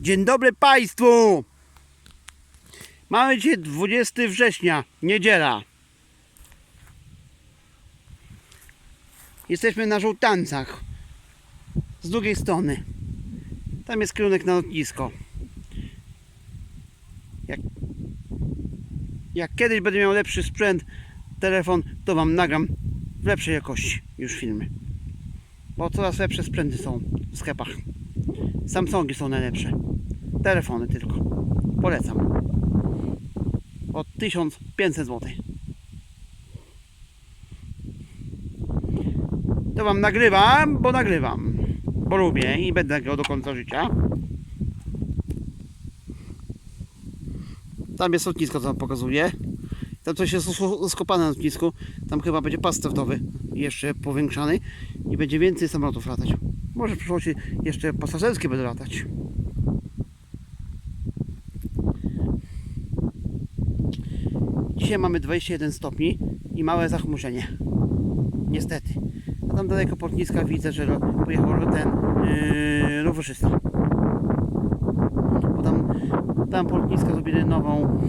Dzień dobry Państwu! Mamy dzisiaj 20 września, niedziela. Jesteśmy na żółtancach. Z drugiej strony. Tam jest kierunek na lotnisko. Jak, jak kiedyś będę miał lepszy sprzęt, telefon, to Wam nagram w lepszej jakości już filmy. Bo coraz lepsze sprzęty są w sklepach. Samsungi są najlepsze. Telefony tylko. Polecam. Od 1500 zł. To wam nagrywam, bo nagrywam. Bo lubię i będę nagrywał do końca życia. Tam jest lotnisko, co wam pokazuję. Tam coś jest sk- skopane na lotnisku. Tam chyba będzie pas startowy jeszcze powiększany i będzie więcej samolotów latać. Może w przyszłości jeszcze pasażerskie będą latać. Dzisiaj mamy 21 stopni i małe zachmurzenie. Niestety. A tam daleko po lotniskach widzę, że pojechał ten yy, rowerzysta. Bo tam, tam po lotniskach zrobili nową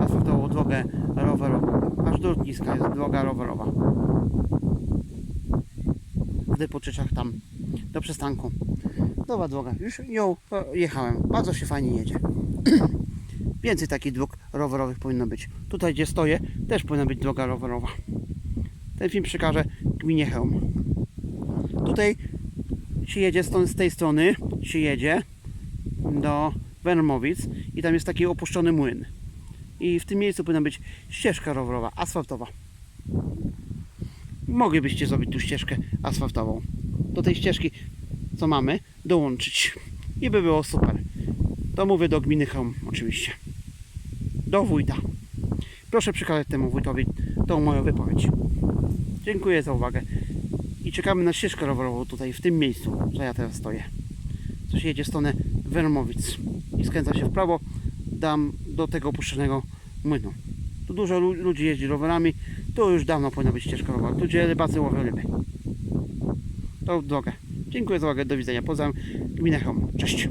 asfaltową drogę rowerową. Aż do lotniska jest droga rowerowa. W Depoczyczach tam do przystanku. Nowa droga. Już ją e, jechałem. Bardzo się fajnie jedzie. Więcej takich dróg rowerowych powinno być. Tutaj gdzie stoję też powinna być droga rowerowa. Ten film przekaże gminie Chełm. Tutaj się jedzie z tej strony się jedzie do Wermowic i tam jest taki opuszczony młyn. I w tym miejscu powinna być ścieżka rowerowa, asfaltowa. Moglibyście zrobić tu ścieżkę asfaltową. Do tej ścieżki, co mamy, dołączyć. I by było super. To mówię do gminy Chełm oczywiście. Do wójta. Proszę przekazać temu wójtowi tą moją wypowiedź. Dziękuję za uwagę. I czekamy na ścieżkę rowerową tutaj, w tym miejscu, że ja teraz stoję. Co się jedzie w stronę Wermowic i skręca się w prawo, dam do tego opuszczonego młynu. Tu dużo lu- ludzi jeździ rowerami, tu już dawno powinna być ścieżka rowerowa. Tu gdzie rybacy łowią ryby. To drogę. Dziękuję za uwagę, do widzenia. Pozdrawiam gminę Chełm. Cześć.